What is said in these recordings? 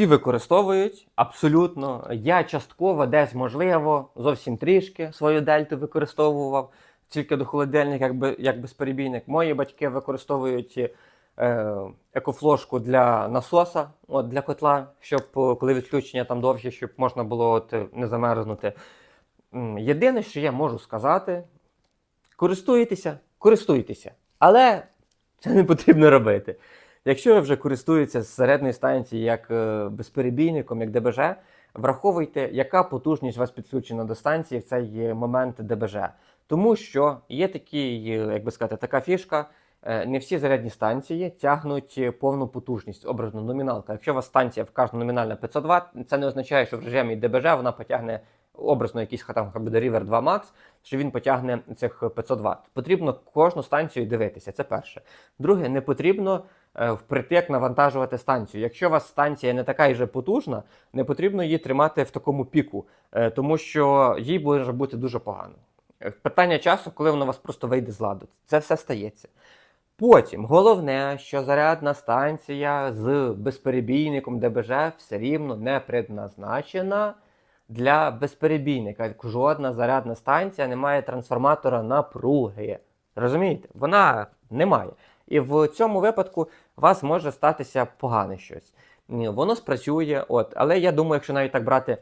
всі використовують абсолютно. Я частково десь можливо, зовсім трішки свою дельту використовував тільки до холодильника, якби як безперебійник. Мої батьки використовують е, екофлошку для насоса, от, для котла, щоб е, коли відключення там довгі, щоб можна було от, е, не замерзнути. Єдине, що я можу сказати, користуєтеся, користуйтеся. Але це не потрібно робити. Якщо ви вже користуєтеся середньої станції як е, безперебійником, як ДБЖ, враховуйте, яка потужність у вас підключена до станції в цей е, момент ДБЖ. Тому що є такий, е, як би сказати, така фішка. Не всі зарядні станції тягнуть повну потужність, образно номіналка. Якщо у вас станція вкажена номінальна 500 Вт, це не означає, що в режимі ДБЖ вона потягне образно якийсь там River 2 Max, що він потягне цих 500 Вт. Потрібно кожну станцію дивитися. Це перше. Друге, не потрібно впритик навантажувати станцію. Якщо у вас станція не така і же потужна, не потрібно її тримати в такому піку, е, тому що їй може бути дуже погано. Е, Питання часу, коли воно у вас просто вийде з ладу. Це все стається. Потім головне, що зарядна станція з безперебійником ДБЖ все рівно не предназначена для безперебійника. Жодна зарядна станція не має трансформатора напруги. Розумієте? Вона не має. І в цьому випадку у вас може статися погане щось. Воно спрацює, от, але я думаю, якщо навіть так брати.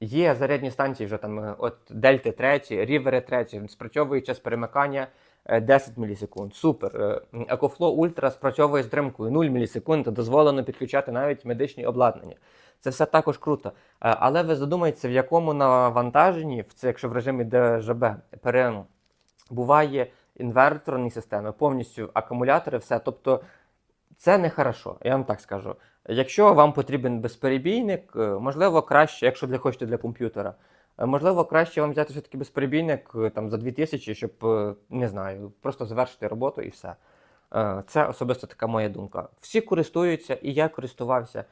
Є зарядні станції вже там, е, от Дельти 3, Рівери 3, спрацьовує час перемикання е, 10 мілісекунд. Супер. Е, EcoFlow Ultra спрацьовує з дримкою 0 мілісекунд, дозволено підключати навіть медичні обладнання. Це все також круто. Е, Але ви задумаєтеся, в якому навантаженні, це, якщо в режимі ДЖБ, перебуває інверторні системи, повністю акумулятори, все. Тобто це не хорошо, я вам так скажу. Якщо вам потрібен безперебійник, е, можливо, краще, якщо для хочете для комп'ютера, е, можливо, краще вам взяти все-таки безперебійник е, там, за 2000, щоб, не знаю, просто завершити роботу і все. Це особисто така моя думка. Всі користуються, і я користувався.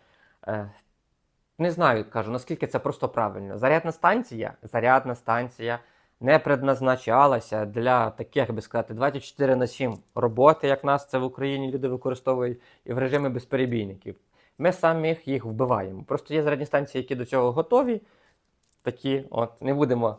Не знаю, кажу, наскільки це просто правильно. Зарядна станція, зарядна станція не предназначалася для таких, би сказати, 24 на 7 роботи, як нас це в Україні люди використовують, і в режимі безперебійників. Ми самі їх вбиваємо. Просто є зарядні станції, які до цього готові. Такі, от, не будемо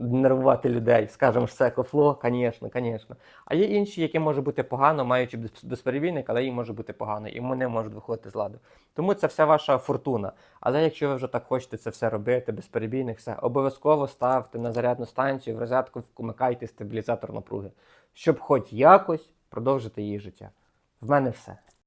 нервувати людей, скажемо, що це екофло, звісно, звісно. А є інші, які може бути погано, маючи без- безперебійник, але їм може бути погано, і вони можуть виходити з ладу. Тому це вся ваша фортуна. Але якщо ви вже так хочете це все робити, безперебійник, все, обов'язково ставте на зарядну станцію, в розетку вмикайте стабілізатор напруги, щоб хоч якось продовжити її життя. В мене все.